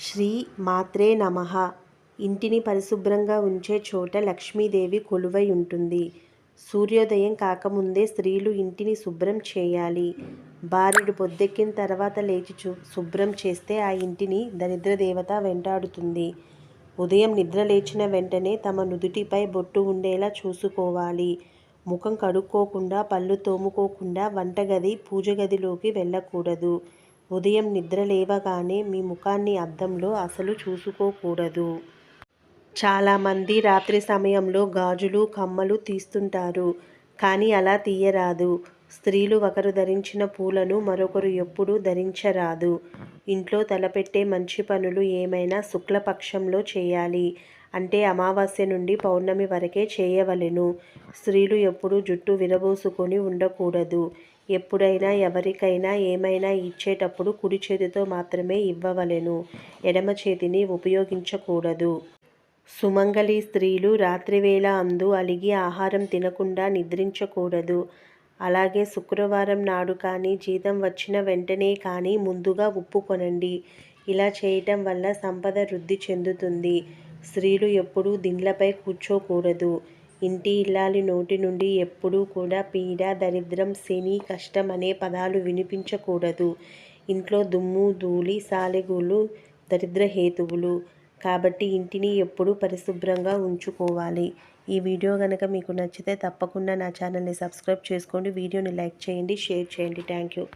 శ్రీ మాత్రే నమః. ఇంటిని పరిశుభ్రంగా ఉంచే చోట లక్ష్మీదేవి కొలువై ఉంటుంది. సూర్యోదయం కాకముందే స్త్రీలు ఇంటిని శుభ్రం చేయాలి. బారెడు పొద్దెక్కిన తర్వాత లేచి చూ శుభ్రం చేస్తే ఆ ఇంటిని దరిద్ర దేవత వెంటాడుతుంది. ఉదయం నిద్ర లేచిన వెంటనే తమ నుదుటిపై బొట్టు ఉండేలా చూసుకోవాలి. ముఖం కడుక్కోకుండా పళ్ళు తోముకోకుండా వంటగది పూజ గదిలోకి వెళ్ళకూడదు. ఉదయం నిద్ర లేవగానే మీ ముఖాన్ని అద్దంలో అసలు చూసుకోకూడదు. చాలామంది రాత్రి సమయంలో గాజులు కమ్మలు తీస్తుంటారు. కానీ అలా తీయరాదు. స్త్రీలు ఒకరు ధరించిన పూలను మరొకరు ఎప్పుడూ ధరించరాదు. ఇంట్లో తలపెట్టే మంచి పనులు ఏమైనా శుక్లపక్షంలో చేయాలి. అంటే అమావాస్య నుండి పౌర్ణమి వరకే చేయవలెను. స్త్రీలు ఎప్పుడూ జుట్టు విరబోసుకొని ఉండకూడదు. ఎప్పుడైనా ఎవరికైనా ఏమైనా ఇచ్చేటప్పుడు కుడి చేతితో మాత్రమే ఇవ్వవలెను. ఎడమ చేతిని ఉపయోగించకూడదు. సుమంగళి స్త్రీలు రాత్రివేళ అందు అలిగి ఆహారం తినకుండా నిద్రించకూడదు. అలాగే శుక్రవారం నాడు కానీ జీతం వచ్చిన వెంటనే కానీ ముందుగా ఉప్పు కొనండి. ఇలా చేయటం వల్ల సంపద వృద్ధి చెందుతుంది. స్త్రీలు ఎప్పుడూ దిండ్లపై కూర్చోకూడదు. ఇంటి ఇల్లాలి నోటి నుండి ఎప్పుడూ కూడా పీడ దరిద్రం శని కష్టం అనే పదాలు వినిపించకూడదు. ఇంట్లో దుమ్ము ధూళి సాలెగూళ్ళు దరిద్ర హేతువులు. కాబట్టి ఇంటిని ఎప్పుడూ పరిశుభ్రంగా ఉంచుకోవాలి. ఈ వీడియో కనుక మీకు నచ్చితే తప్పకుండా నా ఛానల్ని సబ్స్క్రైబ్ చేసుకోండి. వీడియోని లైక్ చేయండి షేర్ చేయండి. Thank you.